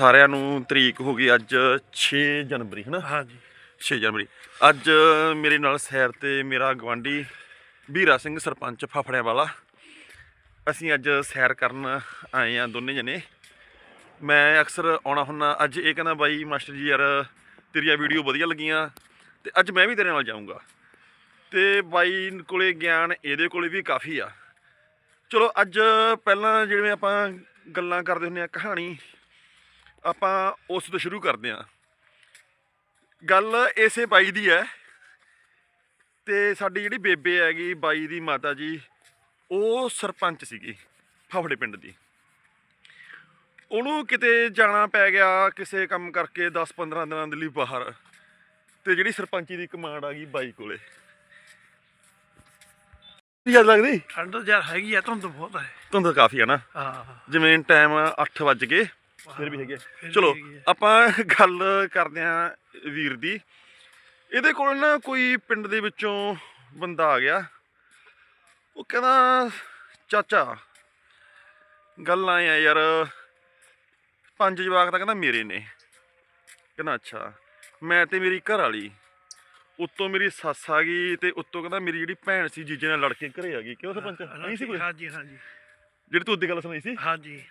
ਸਾਰਿਆਂ ਨੂੰ ਤਰੀਕ ਹੋ ਗਈ ਅੱਜ 6 ਜਨਵਰੀ ਹੈ ਨਾ ਹਾਂਜੀ। 6 ਜਨਵਰੀ। ਅੱਜ ਮੇਰੇ ਨਾਲ ਸੈਰ ਤੇ ਮੇਰਾ ਗਵਾਂਢੀ ਵੀਰਾ ਸਿੰਘ ਸਰਪੰਚ ਫਾਫੜਿਆਂ ਵਾਲਾ ਅਸੀਂ ਅੱਜ ਸੈਰ ਕਰਨ ਆਏ ਆ ਦੋਨੇ ਜਣੇ। ਮੈਂ ਅਕਸਰ ਆਉਣਾ ਹੁੰਦਾ ਅੱਜ ਇਹ ਕਹਿੰਦਾ ਬਾਈ ਮਾਸਟਰ ਜੀ ਯਾਰ ਤੇਰੀਆਂ ਵੀਡੀਓ ਵਧੀਆ ਲੱਗੀਆਂ ਤੇ ਅੱਜ ਮੈਂ ਵੀ ਤੇਰੇ ਨਾਲ ਜਾਊਂਗਾ। ਤੇ ਬਾਈ ਕੋਲੇ ਗਿਆਨ ਇਹਦੇ ਕੋਲੇ ਵੀ ਕਾਫੀ ਆ। ਚਲੋ ਅੱਜ ਪਹਿਲਾਂ ਜਿਵੇਂ ਆਪਾਂ ਗੱਲਾਂ ਕਰਦੇ ਹੁੰਦੇ ਆ ਕਹਾਣੀ ਆਪਾਂ ਉਸ ਤੋਂ ਸ਼ੁਰੂ ਕਰਦੇ ਆ ਗੱਲ ਇਸੇ ਬਾਈ ਦੀ ਹੈ ਤੇ ਸਾਡੀ ਜਿਹੜੀ ਬੇਬੇ ਹੈਗੀ ਬਾਈ ਦੀ ਮਾਤਾ ਜੀ ਉਹ ਸਰਪੰਚ ਸੀਗੀ ਫਾਫੜੇ ਪਿੰਡ ਦੀ। ਉਹਨੂੰ ਕਿਤੇ ਜਾਣਾ ਪੈ ਗਿਆ ਕਿਸੇ ਕੰਮ ਕਰਕੇ 10-15 ਦਿਨਾਂ ਦੇ ਲਈ ਬਾਹਰ ਤੇ ਜਿਹੜੀ ਸਰਪੰਚੀ ਦੀ ਕਮਾਂਡ ਆ ਗਈ ਬਾਈ ਕੋਲੇ। ਕੀ ਯਾਦ ਲੱਗਦੀ? ਠੰਡ ਯਾਰ ਹੈਗੀ ਆ ਧੁੰਦ ਬਹੁਤ ਹੈ ਧੁੰਦ ਕਾਫੀ ਆ ਨਾ। ਹਾਂ। ਜਿਵੇਂ ਟਾਈਮ 8 ਵੱਜ ਗਏ ਫਿਰ ਵੀ ਹੈਗੇ ਚਲੋ। ਆਪਾਂ ਗੱਲ ਕਰਦੇ ਆਂ ਵੀਰ ਦੀ। ਇਹਦੇ ਕੋਲ ਨਾ ਕੋਈ ਪਿੰਡ ਦੇ ਵਿੱਚੋਂ ਬੰਦਾ ਆ ਗਿਆ। ਉਹ ਕਹਿੰਦਾ ਚਾਚਾ ਗੱਲ ਆਏ ਆ ਯਾਰ ਪੰਜ ਜਵਾਕ ਤਾਂ ਕਹਿੰਦਾ ਮੇਰੇ ਨੇ। ਕਹਿੰਦਾ ਅੱਛਾ ਮੈਂ ਤੇ ਮੇਰੀ ਘਰ ਵਾਲੀ ਉੱਤੋਂ ਮੇਰੀ ਸੱਸ ਆ ਗਈ ਤੇ ਉੱਤੋਂ ਕਹਿੰਦਾ ਮੇਰੀ ਜਿਹੜੀ ਭੈਣ ਸੀ ਜੀਜੇ ਨਾਲ ਲੜ ਕੇ ਘਰੇ ਆ ਗਈ। ਕਿਉਂ ਸਰਪੰਚ? ਨਹੀਂ ਸੀ ਕੋਈ? ਹਾਂਜੀ ਹਾਂਜੀ। ਜਿਹੜੀ ਤੂੰ ਉਹਦੀ ਗੱਲ ਸੁਣਾਈ ਸੀ? ਹਾਂਜੀ।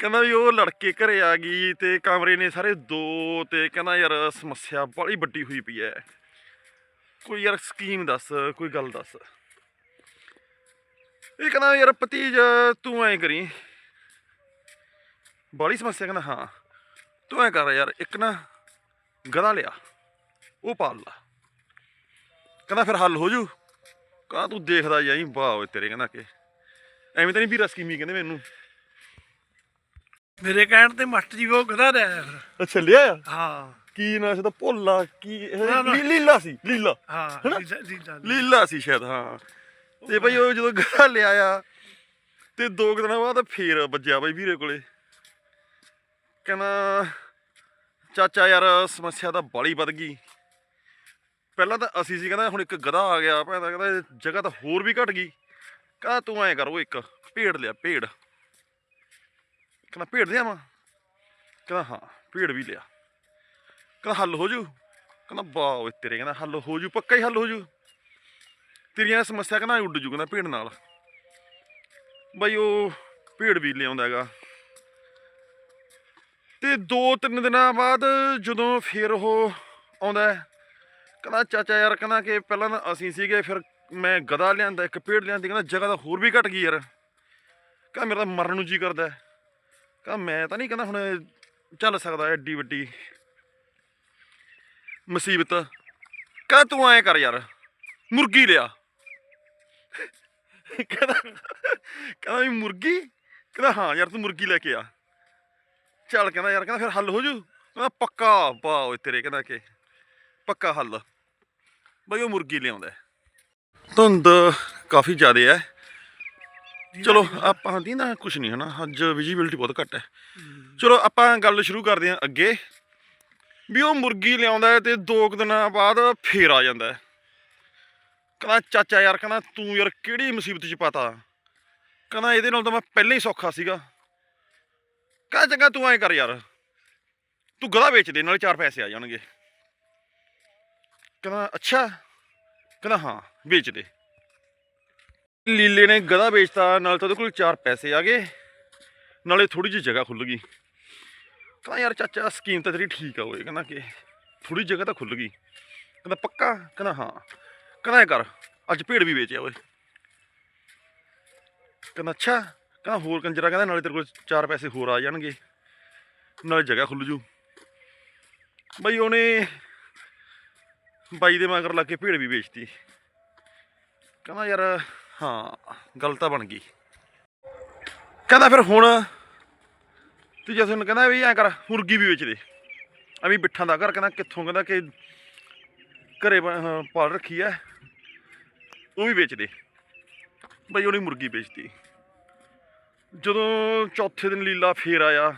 ਕਹਿੰਦਾ ਵੀ ਉਹ ਲੜਕੇ ਘਰੇ ਆ ਗਈ ਤੇ ਕਮਰੇ ਨੇ ਸਾਰੇ ਦੋ ਤੇ ਕਹਿੰਦਾ ਯਾਰ ਸਮੱਸਿਆ ਬੜੀ ਵੱਡੀ ਹੋਈ ਪਈ ਐ। ਕੋਈ ਯਾਰ ਸਕੀਮ ਦੱਸ, ਕੋਈ ਗੱਲ ਦੱਸ। ਇਹ ਕਹਿੰਦਾ ਯਾਰ ਭਤੀਜ, ਤੂੰ ਐਂ ਕਰੀ। ਬੜੀ ਸਮੱਸਿਆ ਕਹਿੰਦਾ, ਹਾਂ। ਤੂੰ ਐਂ ਕਰ ਯਾਰ, ਇੱਕ ਨਾ ਗਧਾ ਲਿਆ, ਉਹ ਪਾਲ ਲਾ। ਕਹਿੰਦਾ ਫਿਰ ਹੱਲ ਹੋ ਜੂ। ਕਹਿੰਦਾ ਤੂੰ ਦੇਖਦਾ ਜਾਈ, ਵਾਹ ਓਏ ਤੇਰੇ ਕਹਿੰਦਾ ਕਿ। ਐਵੇਂ ਤਾਂ ਨਹੀਂ ਵੀਰਾ ਸਕੀਮੀ ਕਹਿੰਦੇ ਮੈਨੂੰ। ਮੇਰੇ ਕਹਿਣ ਤੇ ਮਾਸਟਰ ਜੀ ਉਹ ਗਦਾ ਰਿਹਾ ਫਿਰ। ਅੱਛਾ ਲਿਆ? ਆ ਹਾਂ। ਕੀ ਨਾ ਸੀ ਤਾਂ ਭੋਲਾ ਕੀ ਇਹ ਨਾ, ਨਾ। ਲੀ- ਲੀਲਾ ਸੀ ਲੀਲਾ। ਹਾਂ? ਲੀਲਾ- ਸੀ ਸ਼ਾਇਦ ਹਾਂ। ਤੇ ਬਈ ਉਹ ਜਦੋਂ ਗਾਹ ਲਿਆਇਆ ਤੇ ਦੋ ਕੁ ਦਿਨਾਂ ਬਾਅਦ ਫੇਰ ਵੱਜਿਆ ਬਈ ਵੀਰੇ ਕੋਲੇ। ਕਹਿੰਦਾ ਚਾਚਾ ਯਾਰ ਸਮੱਸਿਆ ਤਾਂ ਬਾਲੀ ਵੱਧ ਗਈ। ਪਹਿਲਾਂ ਤਾਂ ਅਸੀਂ ਸੀ ਕਹਿੰਦਾ ਹੁਣ ਇੱਕ ਗਧਾ ਆ ਗਿਆ ਭੈਣ ਦਾ ਕਹਿੰਦਾ ਇਹ ਜਗ੍ਹਾ ਤਾਂ ਹੋਰ ਵੀ ਘਟ ਗਈ। ਕਹਿੰਦਾ ਤੂੰ ਐਂ ਕਰ ਉਹ ਇੱਕ ਭੇਡ ਲਿਆ ਭੇਡ ਕਹਿੰਦਾ ਭੇਡ ਲਿਆਵਾਂ ਕਹਿੰਦਾ ਹਾਂ ਭੇੜ ਵੀ ਲਿਆ। ਕਹਿੰਦਾ ਹੱਲ ਹੋ ਜੂ? ਕਹਿੰਦਾ ਵਾਹ ਤੇਰੇ, ਕਹਿੰਦਾ ਹੱਲ ਹੋ ਜੂ, ਪੱਕਾ ਹੀ ਹੱਲ ਹੋ ਜੂ। ਤੇਰੀਆਂ ਸਮੱਸਿਆ ਕਹਿੰਦਾ ਉੱਡ ਜੂ ਕਹਿੰਦਾ ਭੇੜ ਨਾਲ। ਬਈ ਉਹ ਭੇੜ ਵੀ ਲਿਆਉਂਦਾ ਹੈਗਾ। ਤੇ ਦੋ ਤਿੰਨ ਦਿਨਾਂ ਬਾਅਦ ਜਦੋਂ ਫੇਰ ਉਹ ਆਉਂਦਾ ਕਹਿੰਦਾ ਚਾਚਾ ਯਾਰ ਕਹਿੰਦਾ ਕਿ ਪਹਿਲਾਂ ਤਾਂ ਅਸੀਂ ਸੀਗੇ, ਫਿਰ ਮੈਂ ਗਦਾ ਲਿਆਂਦਾ, ਇੱਕ ਭੇਡ ਲਿਆਂਦੀ, ਕਹਿੰਦਾ ਜਗ੍ਹਾ ਤਾਂ ਹੋਰ ਵੀ ਘਟ ਗਈ ਯਾਰ। ਕਹਿੰਦਾ ਮੇਰਾ ਤਾਂ ਮਰਨ ਨੂੰ ਜੀ ਕਰਦਾ ਹੈ। ਕਹਿੰਦਾ ਮੈਂ ਤਾਂ ਨਹੀਂ ਕਹਿੰਦਾ ਹੁਣ ਚੱਲ ਸਕਦਾ ਐਡੀ ਵੱਡੀ ਮੁਸੀਬਤ। ਕਹ ਤੂੰ ਐਂ ਕਰ ਯਾਰ, ਮੁਰਗੀ ਲਿਆ। ਕਹਿੰਦਾ ਕਹਿੰਦਾ ਵੀ ਮੁਰਗੀ? ਕਹਿੰਦਾ ਹਾਂ ਯਾਰ ਤੂੰ ਮੁਰਗੀ ਲੈ ਕੇ ਆ। ਚੱਲ ਕਹਿੰਦਾ ਯਾਰ, ਕਹਿੰਦਾ ਫਿਰ ਹੱਲ ਹੋ ਜੂ। ਕਹਿੰਦਾ ਪੱਕਾ ਵਾਹ ਓਏ ਤੇਰੇ, ਕਹਿੰਦਾ ਕਿ ਪੱਕਾ ਹੱਲ। ਬਈ ਉਹ ਮੁਰਗੀ ਲਿਆਉਂਦਾ। ਧੁੰਦ ਕਾਫੀ ਜ਼ਿਆਦਾ ਹੈ। ਚਲੋ ਆਪਾਂ ਦੀ ਨਾ ਕੁਝ ਨਹੀਂ ਹਨਾ ਅੱਜ ਵਿਜੀਬਿਲਟੀ ਬਹੁਤ ਘੱਟ ਹੈ। ਚਲੋ ਆਪਾਂ ਗੱਲ ਸ਼ੁਰੂ ਕਰਦੇ ਹਾਂ ਅੱਗੇ। ਵੀ ਉਹ ਮੁਰਗੀ ਲਿਆਉਂਦਾ ਤੇ ਦੋ ਕੁ ਦਿਨਾਂ ਬਾਅਦ ਫੇਰ ਆ ਜਾਂਦਾ ਕਹਿੰਦਾ ਚਾਚਾ ਯਾਰ ਕਹਿੰਦਾ ਤੂੰ ਯਾਰ ਕਿਹੜੀ ਮੁਸੀਬਤ 'ਚ ਪਾਤਾ? ਕਹਿੰਦਾ ਇਹਦੇ ਨਾਲ ਤਾਂ ਮੈਂ ਪਹਿਲਾਂ ਹੀ ਸੌਖਾ ਸੀਗਾ। ਕਹਿੰਦਾ ਚੰਗਾ ਤੂੰ ਐਂ ਕਰ ਯਾਰ। ਤੂੰ ਗਧਾ ਵੇਚ ਦੇ ਨਾਲੇ ਚਾਰ ਪੈਸੇ ਆ ਜਾਣਗੇ। ਕਹਿੰਦਾ ਅੱਛਾ। ਕਹਿੰਦਾ ਹਾਂ ਵੇਚ ਦੇ। ਲੀਲੇ ਨੇ ਗਧਾ ਵੇਚਤਾ, ਨਾਲ ਤਾਂ ਉਹਦੇ ਕੋਲ ਚਾਰ ਪੈਸੇ ਆ ਗਏ। ਨਾਲੇ ਥੋੜੀ ਜਿਹੀ ਜਗ੍ਹਾ ਖੁੱਲ ਗਈ। ਕਹਿੰਦਾ, ਯਾਰ ਚਾਚਾ ਸਕੀਮ ਤਾਂ ਤੇਰੀ ਠੀਕ ਆ ਓਏ। ਕਹਿੰਦਾ ਕਿ ਥੋੜੀ ਜਗ੍ਹਾ ਤਾਂ ਖੁੱਲ ਗਈ। ਕਹਿੰਦਾ, ਪੱਕਾ? ਕਹਿੰਦਾ, ਹਾਂ। ਕਹਿੰਦਾ, ਇਹ ਕਰ, ਅੱਜ ਭੇਡ ਵੀ ਵੇਚਿਆ ਓਏ। ਕਹਿੰਦਾ, ਅੱਛਾ। ਕਹਿੰਦਾ, ਹੋਰ ਕੰਜਰਾ। ਕਹਿੰਦਾ, ਨਾਲੇ ਤੇਰੇ ਕੋਲ ਚਾਰ ਪੈਸੇ ਹੋਰ ਆ ਜਾਣਗੇ। ਨਾਲੇ ਜਗ੍ਹਾ ਖੁੱਲ ਜੂ। ਬਈ, ਉਹਨੇ ਬਾਈ ਦੇ ਮਗਰ ਲੱਗ ਕੇ ਭੇੜ ਵੀ ਵੇਚਤੀ। ਕਹਿੰਦਾ, ਯਾਰ ਹਾਂ, ਗੱਲ ਤਾਂ ਬਣ ਗਈ। ਕਹਿੰਦਾ ਫਿਰ ਹੁਣ ਤੇ ਜਦੋਂ ਕਹਿੰਦਾ ਵੀ ਐਂ ਕਰ, ਮੁਰਗੀ ਵੀ ਵੇਚ ਦੇ। ਐਵੇਂ ਬਿੱਠਾਂ ਦਾ ਘਰ ਕਹਿੰਦਾ, ਕਿੱਥੋਂ ਕਹਿੰਦਾ ਕਿ ਘਰੇ ਪਾਲ ਰੱਖੀ ਐ, ਉਹ ਵੀ ਵੇਚ ਦੇ। ਬਈ ਉਹਨੇ ਮੁਰਗੀ ਵੇਚਤੀ। ਜਦੋਂ ਚੌਥੇ ਦਿਨ ਲੀਲਾ ਫੇਰ ਆਇਆ,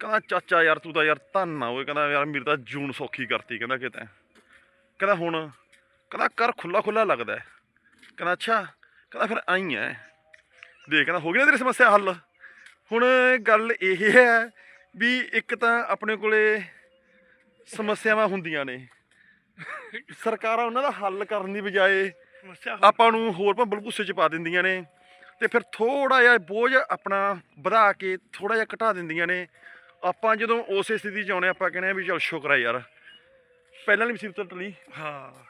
ਕਹਿੰਦਾ, ਚਾਚਾ ਯਾਰ, ਤੂੰ ਤਾਂ ਯਾਰ ਧੰਨ ਆ ਓਏ, ਕਹਿੰਦਾ, ਯਾਰ ਮੇਰੀ ਤਾਂ ਜੂਨ ਸੌਖੀ ਕਰਤੀ, ਕਹਿੰਦਾ ਕਿ ਤੈਂ ਕਹਿੰਦਾ ਹੁਣ, ਕਹਿੰਦਾ ਕਰ ਖੁੱਲਾ ਖੁੱਲਾ ਲੱਗਦਾ ਕਹਿੰਦਾ ਅੱਛਾ। ਕਹਿੰਦਾ ਫਿਰ ਆਈ ਐ। ਦੇਖ ਕਹਿੰਦਾ ਹੋ ਗਈ ਨਾ ਤੇਰੀ ਸਮੱਸਿਆ ਹੱਲ? ਹੁਣ ਗੱਲ ਇਹ ਹੈ ਵੀ ਇੱਕ ਤਾਂ ਆਪਣੇ ਕੋਲੇ ਸਮੱਸਿਆਵਾਂ ਹੁੰਦੀਆਂ ਨੇ। ਸਰਕਾਰਾਂ ਉਹਨਾਂ ਦਾ ਹੱਲ ਕਰਨ ਦੀ ਬਜਾਏ ਆਪਾਂ ਨੂੰ ਹੋਰ ਭੰਬਲ ਭੁੱਸੇ ਚ ਪਾ ਦਿੰਦੀਆਂ ਨੇ ਤੇ ਫਿਰ ਥੋੜਾ ਜਿਹਾ ਬੋਝ ਆਪਣਾ ਵਧਾ ਕੇ ਥੋੜਾ ਜਿਹਾ ਘਟਾ ਦਿੰਦੀਆਂ ਨੇ। ਆਪਾਂ ਜਦੋਂ ਉਸੇ ਸਥਿਤੀ ਚ ਆਉਣੇ ਆਪਾਂ ਕਹਿੰਦੇ ਆ ਵੀ ਚਲ ਸ਼ੁਕਰ ਆ ਯਾਰ। ਪਹਿਲਾਂ ਵਾਲੀ ਮੁਸੀਬਤ ਟਲੀ। ਹਾਂ।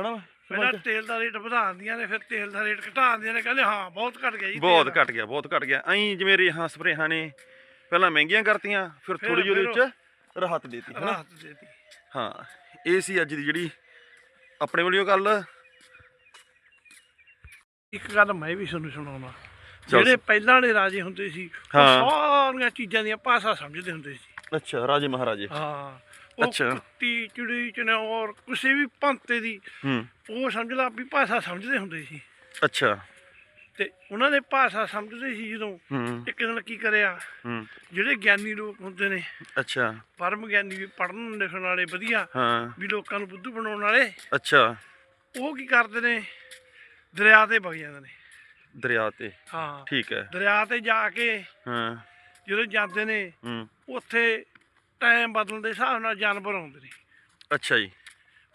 ਹਨਾ? ਪਹਿਲਾਂ? ਤੇਲ ਦਾ ਰੇਟ ਵਧਾਉਂਦੀਆਂ ਨੇ ਫਿਰ ਤੇਲ ਦਾ ਰੇਟ ਘਟਾਉਂਦੀਆਂ ਨੇ ਕਹਿੰਦੇ ਹਾਂ ਬਹੁਤ ਘਟ ਗਿਆ ਜੀ ਬਹੁਤ। ਘਟ ਗਿਆ ਬਹੁਤ ਘਟ ਗਿਆ ਐਂ ਜਿਵੇਂ ਰੇਹਾਂ ਸਪਰੇਹਾਂ ਨੇ ਪਹਿਲਾਂ ਮਹਿੰਗੀਆਂ ਕਰਤੀਆਂ ਫਿਰ ਥੋੜੀ ਜਿਹੀ ਉਹਦੇ ਵਿੱਚ ਰਾਹਤ ਦੇਤੀ ਹਾਂ ਇਹ ਸੀ ਅੱਜ ਦੀ ਜਿਹੜੀ ਆਪਣੇ ਵੱਲੋਂ ਗੱਲ ਇੱਕ ਗੱਲ ਮੈਂ ਵੀ ਤੁਹਾਨੂੰ ਸੁਣਾਉਣਾ। ਜਿਹੜੇ ਪਹਿਲਾਂ ਵਾਲੇ ਰਾਜੇ ਹੁੰਦੇ ਸੀ ਉਹ। ਸਾਰੀਆਂ ਚੀਜ਼ਾਂ ਦੀਆਂ ਭਾਸ਼ਾ ਸਮਝਦੇ ਹੁੰਦੇ ਸੀ ਅੱਛਾ ਰਾਜੇ ਮਹਾਰਾਜੇ ਹਾਂ ਉਹ ਅੱਛਾ। ਕੁੱਤੀ ਚਿੜੀ ਚਨੌਰ ਕਿਸੇ ਵੀ ਪੰਤੇ ਦੀ ਹੂੰ। ਉਹ ਸਮਝ ਲਾ ਵੀ ਭਾਸ਼ਾ ਸਮਝਦੇ ਹੁੰਦੇ ਸੀ। ਅੱਛਾ। ਤੇ ਉਹਨਾਂ ਦੇ ਭਾਸ਼ਾ ਸਮਝਦੇ ਸੀ ਜਦੋਂ ਹੂੰ। ਇੱਕ ਦਿਨ ਕੀ ਕਰਿਆ ਹੂੰ। ਜਿਹੜੇ ਗਿਆਨੀ ਲੋਕ ਹੁੰਦੇ ਨੇ ਅੱਛਾ। ਪਰਮ ਗਿਆਨੀ ਵੀ ਪੜ੍ਹਨ ਲਿਖਣ ਵਾਲੇ ਵਧੀਆ ਹਾਂ। ਵੀ ਲੋਕਾਂ ਨੂੰ ਬੁੱਧੂ ਬਣਾਉਣ ਵਾਲੇ ਅੱਛਾ। ਉਹ ਕੀ ਕਰਦੇ ਨੇ ਦਰਿਆ ਤੇ ਵਗ ਜਾਂਦੇ ਨੇ। ਦਰਿਆ ਤੇ। ਹਾਂ। ਠੀਕ ਹੈ। ਦਰਿਆ ਤੇ ਜਾ ਕੇ ਹਾਂ। ਜਦੋਂ ਜਾਂਦੇ ਨੇ ਹੂੰ। ਉੱਥੇ ਟਾਈਮ ਬਦਲਣ ਦੇ ਹਿਸਾਬ ਨਾਲ ਜਾਨਵਰ ਆਉਂਦੇ ਨੇ। ਅੱਛਾ ਜੀ।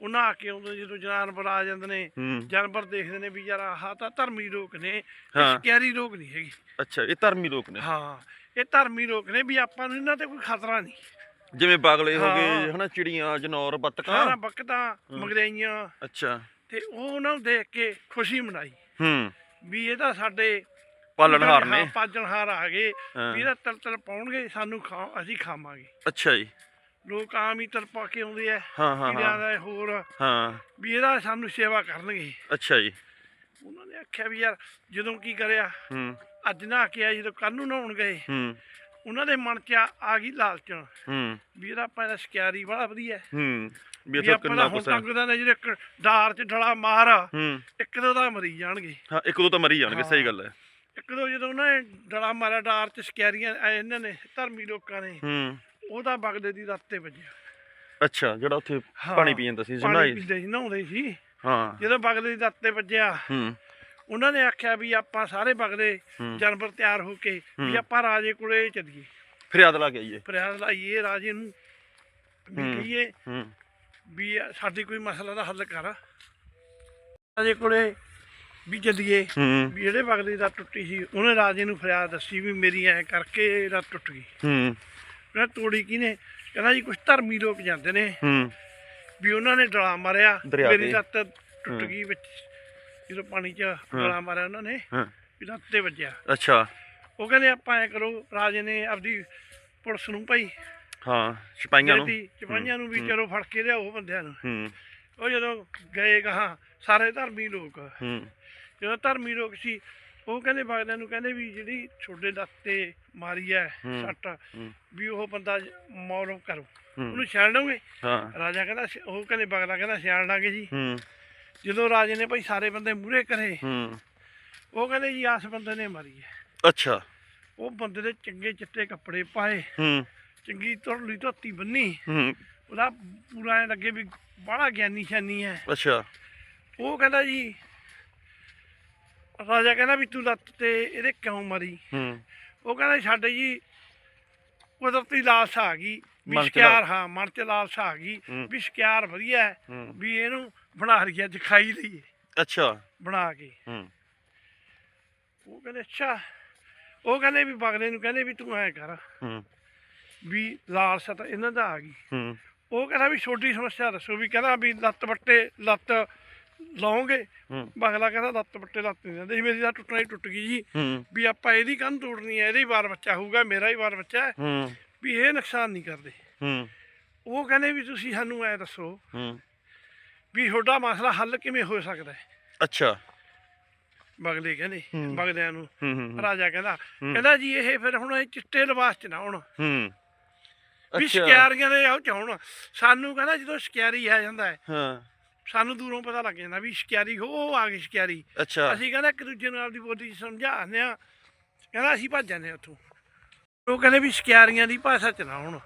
ਉਹਨਾਂ ਆ ਕੇ ਆਉਂਦੇ ਜਦੋਂ ਜਾਨਵਰ ਆ ਜਾਂਦੇ ਨੇ ਹੂੰ। ਜਾਨਵਰ ਦੇਖਦੇ ਨੇ ਵੀ ਯਾਰ ਆਹ ਤਾਂ ਧਰਮੀ ਲੋਕ ਨੇ ਹਾਂ। ਸਕੈਰੀ ਲੋਕ ਨਹੀਂ ਹੈਗੀ। ਅੱਛਾ ਇਹ ਧਰਮੀ ਲੋਕ ਨੇ। ਹਾਂ ਇਹ ਧਰਮੀ ਲੋਕ ਨੇ ਵੀ ਆਪਾਂ ਨੂੰ ਇਹਨਾਂ ਤੇ ਕੋਈ ਖਤਰਾ ਨਹੀਂ। ਜਿਵੇਂ ਬਾਗਲੇ ਹੋ ਗਏ ਹਾਂ। ਹਨਾ ਚਿੜੀਆਂ ਜਨੌਰ ਬੱਤਕਾਂ ਸਾਰਾ ਬਕਤਾਂ ਮਗਰਈਆਂ। ਅੱਛਾ। ਤੇ ਉਹ ਉਹਨਾਂ ਨੂੰ ਦੇਖ ਕੇ ਖੁਸ਼ੀ ਮਨਾਈ। ਹੂੰ। ਵੀ ਇਹ ਤਾਂ ਸਾਡੇ ਪਾਲਣਹਾਰ ਨੇ ਪਾਲਣਹਾਰ ਆ ਗਏ ਇਹਦਾ ਤਲ ਤਲ ਪਾਉਣਗੇ ਸਾਨੂੰ ਖਾ ਅਸੀਂ ਖਾਵਾਂਗੇ। ਅੱਛਾ ਜੀ। ਲੋਕ ਆਮ ਹੀ ਤਲ ਪਾ ਕੇ ਆਉਂਦੇ ਆ ਹਾਂ ਹਾਂ ਹਾਂ। ਦਾ ਹੋਰ ਹਾਂ। ਵੀ ਇਹਦਾ ਸਾਨੂੰ ਸੇਵਾ ਕਰਨਗੇ। ਅੱਛਾ ਜੀ। ਉਹਨਾਂ ਨੇ ਆਖਿਆ ਵੀ ਯਾਰ ਜਦੋਂ ਕੀ ਕਰਿਆ? ਹੂੰ। ਅੱਜ ਨਾ ਕੇ ਆ ਜਦੋਂ ਕੱਲ ਨੂੰ ਨਹਾਉਣ ਗਏ ਹੂੰ। ਉਹਨਾਂ ਦੇ ਮਨ 'ਚ ਆ- ਗਈ ਲਾਲਚ। ਹੂੰ। ਵੀ ਇਹਦਾ ਆਪਾਂ ਇਹਦਾ ਸ਼ਿਕਾਰੀ ਬੜਾ ਵਧੀਆ ਹੂੰ। ਵੀ ਵੀ ਇੱਥੇ ਕਿੰਨਾ ਦਾ ਹੁਣ ਤੱਕ ਦਾ ਨੇ ਜਿਹੜੇ ਡਾਰ 'ਚ ਢਲਾ ਮਾਰ ਹੂੰ। ਇੱਕ ਦੋ ਤਾਂ ਮਰੀ ਜਾਣਗੇ। ਹਾਂ ਇੱਕ ਦੋ ਤਾਂ ਮਰੀ ਜਾਣਗੇ ਸਹੀ ਗੱਲ ਹੈ। ਇੱਕ ਦੋ ਜਦੋਂ ਉਹਨਾਂ ਨੇ ਡਲਾ ਮਾਰਿਆ ਡਾਰ 'ਚ ਸ਼ਿਕਾਰੀਆਂ ਇਹਨਾਂ ਨੇ ਧਰਮੀ ਲੋਕਾਂ ਨੇ ਹੂੰ। ਉਹਦਾ ਬਗਲੇ ਦੀ ਰੱਤ ਤੇ ਵੱਜਿਆ। ਅੱਛਾ ਜਿਹੜਾ ਉੱਥੇ ਪਾਣੀ ਪੀ ਜਾਂਦਾ ਸੀ ਪਾਣੀ ਜਨਾਈ ਪੀਂਦੇ ਸੀ ਨਹਾਉਂਦੇ ਸੀ। ਹਾਂ। ਜਦੋਂ ਬਗਲੇ ਦੀ ਰੱਤ ਤੇ ਵੱਜਿਆ ਹੂੰ। ਉਹਨਾਂ ਨੇ ਆਖਿਆ ਵੀ ਆਪਾਂ ਸਾਰੇ ਬਗਲੇ ਹੂੰ। ਜਾਨਵਰ ਤਿਆਰ ਹੋ ਕੇ ਵੀ ਹੂੰ। ਆਪਾਂ ਰਾਜੇ ਕੋਲੇ ਚੱਲੀਏ। ਫਰਿਆਦ ਲਾ ਕੇ ਆਈਏ। ਫਰਿਆਦ ਲਾਈਏ ਰਾਜੇ ਨੂੰ ਵੀ ਹੂੰ। ਕਹੀਏ ਹੂੰ। ਵੀ ਸਾਡੀ ਕੋਈ ਮਸਲਾ ਦਾ ਹੱਲ ਕਰ। ਰਾਜੇ ਕੋਲੇ ਵੀ ਚੱਲੀਏ ਹੂੰ। ਵੀ ਜਿਹੜੇ ਬਗਲੇ ਦੀ ਟੁੱਟੀ ਸੀ ਉਹਨੇ ਰਾਜੇ ਨੂੰ ਫਰਿਆਦ ਦੱਸੀ ਵੀ ਮੇਰੀ ਐ ਕਰਕੇ ਰੱਤ ਟੁੱਟ ਗਈ। ਹੂੰ। ਉਹਨਾਂ ਤੋੜੀ ਕਿਨੇ ਕਹਿੰਦਾ ਜੀ ਕੁਝ ਧਰਮੀ ਲੋਕ ਜਾਂਦੇ ਨੇ। ਹੂੰ। ਵੀ ਉਹਨਾਂ ਨੇ ਡਲਾ ਮਾਰਿਆ ਦਰਿਆ ਮੇਰੀ ਤੇ। ਲੱਤ ਟੁੱਟ। ਗਈ ਵਿੱਚ। ਜਦੋਂ ਪਾਣੀ 'ਚ ਡਲਾ ਮਾਰਿਆ ਉਹਨਾਂ ਨੇ ਹਾਂ। ਵੀ ਲੱਤ ਤੇ ਵੱਜਿਆ। ਅੱਛਾ। ਉਹ ਕਹਿੰਦੇ ਆਪਾਂ ਐ ਕਰੋ ਰਾਜੇ ਨੇ ਆਪਦੀ ਪੁਲਿਸ ਨੂੰ ਭਾਈ ਹਾਂ ਸਿਪਾਹੀਆਂ ਨੂੰ। ਜਿਹੜੀ ਚਪਾਈਆਂ ਨੂੰ ਵੀ ਚਲੋ ਫੜ ਕੇ ਲਿਆਓ ਬੰਦਿਆਂ ਨੂੰ। ਹੂੰ। ਉਹ ਜਦੋਂ ਗਏ ਕਹਾ ਸਾਰੇ ਧਰਮੀ ਲੋਕ ਹੂੰ। ਜਦੋਂ ਧਰਮੀ ਲੋਕ ਸੀ ਉਹ ਕਹਿੰਦੇ ਬਾਗਦਿਆਂ ਨੂੰ ਕਹਿੰਦੇ ਵੀ ਜਿਹੜੀ ਛੋਡੇ ਲੱਤ ਤੇ ਮਾਰੀ ਐ। ਸੱਟ ਵੀ ਉਹ ਬੰਦਾ ਮੌਲਵ ਕਰੋ। ਉਹਨੂੰ ਹਾਂ। ਰਾਜਾ ਕਹਿੰਦਾ ਉਹ ਕਹਿੰਦੇ ਬਗਲਾ ਕਹਿੰਦਾ ਲਾਂਗੇ ਜੀ। ਜਦੋਂ ਰਾਜੇ ਨੇ ਭਾਈ ਸਾਰੇ ਬੰਦੇ ਮੂਹਰੇ ਕਰੇ ਉਹ ਕਹਿੰਦੇ ਜੀ ਆਸ ਬੰਦੇ ਨੇ ਮਾਰੀ ਹੈ। ਅੱਛਾ। ਉਹ ਬੰਦੇ ਦੇ ਚੰਗੇ ਚਿੱਟੇ ਕੱਪੜੇ ਪਾਏ ਚੰਗੀ ਤੁਰਲੀ ਧੋਤੀ ਬੰਨੀ। ਉਹਦਾ ਪੂਰਾ ਐਂ ਲੱਗੇ ਵੀ ਬੜਾ ਗਿਆਨੀ ਸ਼ਾਨੀ ਹੈ। ਅੱਛਾ। ਉਹ ਕਹਿੰਦਾ ਜੀ ਰਾਜਾ ਕਹਿੰਦਾ ਵੀ ਤੂੰ ਲੱਤ ਤੇ ਇਹਦੇ ਕਿਉਂ ਮਰੀ? ਹੂੰ। ਉਹ ਕਹਿੰਦਾ ਸਾਡੇ ਜੀ ਕੁਦਰਤੀ ਲਾਲਸਾ ਆ ਗਈ ਵੀ ਸ਼ਿਕਾਰ ਹਾਂ ਮਨ ਚ ਲਾਲਸਾ ਆ ਗਈ। ਵੀ ਸ਼ਿਕਾਰ ਵਧੀਆ ਹੈ ਵੀ ਇਹਨੂੰ ਬਣਾ ਲਈਏ ਅੱਜ ਖਾਈ ਲਈਏ ਅੱਛਾ। ਬਣਾ ਕੇ। ਹੂੰ। ਉਹ ਕਹਿੰਦੇ ਅੱਛਾ। ਉਹ ਕਹਿੰਦੇ ਵੀ ਬਗਲੇ ਨੂੰ ਕਹਿੰਦੇ ਵੀ ਤੂੰ ਐ ਕਰ ਹੂੰ। ਵੀ ਲਾਲਸਾ ਤਾਂ ਇਹਨਾਂ ਦਾ ਆ ਗਈ। ਹੂੰ। ਉਹ ਕਹਿੰਦਾ ਵੀ ਛੋਟੀ ਸਮੱਸਿਆ ਦੱਸੋ ਵੀ ਕਹਿੰਦਾ ਵੀ ਲੱਤ ਬੱਟੇ ਲੱਤ ਲਾਉਂਗੇ। ਬਗਲਾ ਕਹਿੰਦਾ ਲੱਤ ਬੱਟੇ ਲੱਤ ਨਹੀਂ ਦਿੰਦੇ। ਸੀ ਮੇਰੀ ਤਾਂ ਟੁੱਟਣਾ ਹੀ ਟੁੱਟ ਗਈ ਜੀ। ਵੀ ਆਪਾਂ ਇਹਦੀ ਕੰਨ ਤੋੜਨੀ ਹੈ ਇਹਦਾ ਹੀ ਵਾਰ ਬੱਚਾ ਹੋਊਗਾ ਮੇਰਾ ਹੀ ਵਾਰ ਬੱਚਾ ਹੈ। ਵੀ ਇਹ ਨੁਕਸਾਨ ਨਹੀਂ ਕਰਦੇ। ਉਹ ਕਹਿੰਦੇ ਵੀ ਤੁਸੀਂ ਸਾਨੂੰ ਐ ਦੱਸੋ ਵੀ ਤੁਹਾਡਾ ਮਸਲਾ ਹੱਲ ਕਿਵੇਂ ਹੋ ਸਕਦਾ ਹੈ? ਅੱਛਾ। ਬਗਲੇ ਕਹਿੰਦੇ। ਬਗਲਿਆਂ ਨੂੰ। ਰਾਜਾ ਕਹਿੰਦਾ ਕਹਿੰਦਾ ਜੀ ਇਹ ਫਿਰ ਹੁਣ ਇਹ ਚਿੱਟੇ ਲਿਬਾਸ ਚ ਨਾ ਹੁਣ ਹੂੰ। ਵੀ ਸ਼ਿਕਾਰੀਆਂ ਦੇ ਆਉ ਚ ਹੁਣ ਸਾਨੂੰ ਕਹਿੰਦਾ ਜਦੋਂ ਸ਼ਿਕਾਰੀ ਆ ਜਾਂਦਾ ਹੈ ਹਾਂ। ਸਾਨੂੰ ਦੂਰੋਂ ਪਤਾ ਲੱਗ ਜਾਂਦਾ ਵੀ ਸ਼ਿਕਾਰੀ ਹੋ ਉਹ ਆ ਗਈ ਸ਼ਿਕਾਰੀ। ਅੱਛਾ। ਅਸੀਂ ਕਹਿੰਦਾ ਇੱਕ ਦੂਜੇ ਨੂੰ ਆਪਦੀ ਬੋਲੀ 'ਚ ਸਮਝਾਉਂਦੇ ਆ ਕਹਿੰਦਾ ਅਸੀਂ ਭੱਜ ਜਾਂਦੇ ਉੱਥੋਂ। ਉਹ ਕਹਿੰਦੇ ਵੀ ਸ਼ਿਕਾਰੀਆਂ ਦੀ ਭਾਸ਼ਾ ਚ ਨਾ ਹੁਣ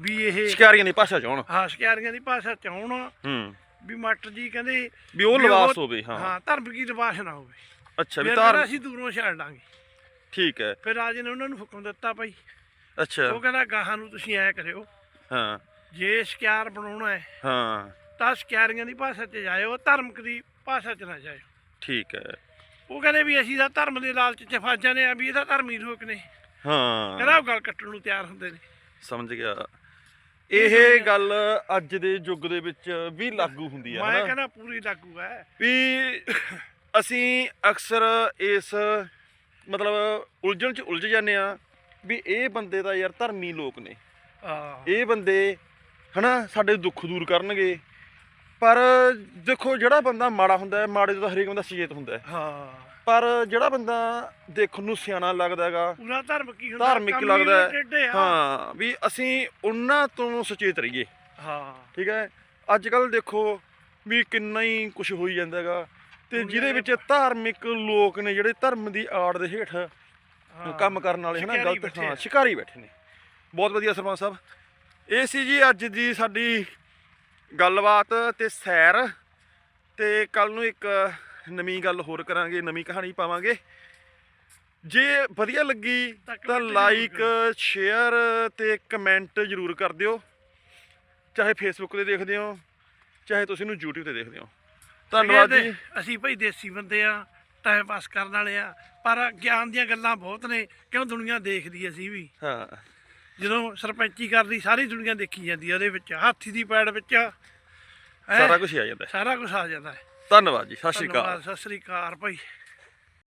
ਵੀ ਇਹ ਸ਼ਿਕਾਰੀਆਂ ਦੀ ਭਾਸ਼ਾ ਚ ਹੋਣ ਹਾਂ ਸ਼ਿਕਾਰੀਆਂ ਦੀ ਭਾਸ਼ਾ ਚ ਹੁਣ ਹੂੰ। ਵੀ ਮਾਸਟਰ ਜੀ ਕਹਿੰਦੇ ਵੀ ਉਹ ਲਿਬਾਸ ਹੋਵੇ ਹਾਂ। ਹਾਂ ਧਰਮ ਕੀ ਲਿਬਾਸ ਨਾ ਹੋਵੇ। ਅੱਛਾ ਵੀ ਫਿਰ ਧਾਰ ਕਹਿੰਦਾ ਅਸੀਂ ਦੂਰੋਂ ਛੱਡ ਲਾਂਗੇ। ਠੀਕ ਹੈ। ਫਿਰ ਰਾਜੇ ਨੇ ਉਹਨਾਂ ਨੂੰ ਹੁਕਮ ਦਿੱਤਾ ਭਾਈ। ਅੱਛਾ। ਉਹ ਕਹਿੰਦਾ ਗਾਹਾਂ ਨੂੰ ਤੁਸੀਂ ਐ ਕਰਿਓ। ਹਾਂ। ਜੇ ਸ਼ਿਕਾਰ ਬਣਾਉਣਾ ਹੈ ਹਾਂ। ਤਾਂ ਸ਼ਿਕਾਰੀਆਂ ਦੀ ਭਾਸ਼ਾ 'ਚ ਜਾਇਓ ਧਰਮਕ ਦੀ ਭਾਸ਼ਾ 'ਚ ਨਾ ਜਾਇਓ ਠੀਕ ਹੈ। ਉਹ ਕਹਿੰਦੇ ਵੀ ਅਸੀਂ ਤਾਂ ਧਰਮ ਦੇ ਲਾਲਚ 'ਚ ਫਸ ਜਾਂਦੇ ਆ ਵੀ ਇਹ ਤਾਂ ਧਰਮੀ ਲੋਕ ਨੇ। ਹਾਂ। ਕਹਿੰਦਾ ਉਹ ਗੱਲ ਕੱਟਣ ਨੂੰ ਤਿਆਰ ਹੁੰਦੇ ਨੇ। ਸਮਝ ਗਿਆ। ਇਹ ਗੱਲ ਅੱਜ ਦੇ ਯੁੱਗ ਦੇ ਵਿੱਚ ਵੀ ਲਾਗੂ ਹੁੰਦੀ ਹੈ ਮੈਂ ਕਹਿੰਦਾ ਪੂਰੀ ਲਾਗੂ ਹੈ। ਵੀ ਅਸੀਂ ਅਕਸਰ ਇਸ ਮਤਲਬ ਉਲਝਣ ਚ ਉਲਝ ਜਾਂਦੇ ਆ ਵੀ ਇਹ ਬੰਦੇ ਤਾਂ ਯਾਰ ਧਰਮੀ ਲੋਕ ਨੇ। ਹਾਂ। ਇਹ ਬੰਦੇ ਹਨਾ ਸਾਡੇ ਦੁੱਖ ਦੂਰ ਕਰਨਗੇ। ਪਰ ਦੇਖੋ ਜਿਹੜਾ ਬੰਦਾ ਮਾੜਾ ਹੁੰਦਾ ਹੈ ਮਾੜੇ ਤੋਂ ਤਾਂ ਹਰੇਕ ਬੰਦਾ ਸੁਚੇਤ ਹੁੰਦਾ ਹੈ। ਹਾਂ। ਪਰ ਜਿਹੜਾ ਬੰਦਾ ਦੇਖਣ ਨੂੰ ਸਿਆਣਾ ਲੱਗਦਾ ਹੈਗਾ ਪੂਰਾ ਧਰਮ ਕੀ ਹੁੰਦਾ ਧਾਰਮਿਕ ਲੱਗਦਾ ਹੈ। ਹਾਂ। ਵੀ ਅਸੀਂ ਉਹਨਾਂ ਤੋਂ ਸੁਚੇਤ ਰਹੀਏ। ਹਾਂ। ਠੀਕ ਹੈ? ਅੱਜ ਕੱਲ ਦੇਖੋ ਵੀ ਕਿੰਨਾ ਹੀ ਕੁਝ ਹੋਈ ਜਾਂਦਾ ਹੈਗਾ ਤੇ ਜਿਹਦੇ ਵਿੱਚ ਧਾਰਮਿਕ ਲੋਕ ਨੇ ਜਿਹੜੇ ਧਰਮ ਦੀ ਆੜ ਦੇ ਹੇਠ। ਕੰਮ ਕਰਨ ਵਾਲੇ ਹਨਾ ਗਲਤ ਹਾਂ। ਸ਼ਿਕਾਰੀ ਬੈਠੇ ਨੇ। ਬਹੁਤ ਵਧੀਆ ਸਰਪੰਚ ਸਾਹਿਬ ਇਹ ਸੀ ਜੀ ਅੱਜ ਦੀ ਸਾਡੀ ਗੱਲਬਾਤ ਤੇ ਸੈਰ ਤੇ ਕੱਲ ਨੂੰ ਇੱਕ ਨਵੀਂ ਗੱਲ ਹੋਰ ਕਰਾਂਗੇ ਨਵੀਂ ਕਹਾਣੀ ਪਾਵਾਂਗੇ। ਜੇ ਵਧੀਆ ਲੱਗੀ ਤਾਂ ਲਾਈਕ ਸ਼ੇਅਰ ਤੇ ਕਮੈਂਟ ਜ਼ਰੂਰ ਕਰ ਦਿਓ। ਚਾਹੇ ਫੇਸਬੁੱਕ ਤੇ ਦੇਖਦੇ ਹੋ ਚਾਹੇ ਤੁਸੀਂ ਇਹਨੂੰ YouTube ਤੇ ਦੇਖਦੇ ਹੋ। ਧੰਨਵਾਦ ਜੀ। ਅਸੀਂ ਭਾਈ ਦੇਸੀ ਬੰਦੇ ਆ ਟਾਈਮ ਪਾਸ ਕਰਨ ਵਾਲੇ ਆ ਪਰ ਗਿਆਨ ਦੀਆਂ ਗੱਲਾਂ ਬਹੁਤ ਨੇ ਕਿਉਂ ਦੁਨੀਆ ਦੇਖਦੀ ਅਸੀਂ ਵੀ? ਹਾਂ। ਜਦੋਂ ਸਰਪੰਚੀ ਕਰਦੀ ਸਾਰੀ ਦੁਨੀਆ ਦੇਖੀ ਜਾਂਦੀ ਆ ਉਹਦੇ ਵਿੱਚ ਹਾਥੀ ਦੀ ਪੈੜ ਵਿੱਚ ਹੈਂ, ਸਾਰਾ ਕੁਝ ਆ ਜਾਂਦਾ ਹੈ। ਸਾਰਾ ਕੁਝ ਆ ਜਾਂਦਾ ਹੈ। ਧੰਨਵਾਦ ਜੀ ਸਤਿ ਸ਼੍ਰੀ ਅਕਾਲ। ਧੰਨਵਾਦ ਸਤਿ ਸ੍ਰੀ ਅਕਾਲ ਭਾਈ।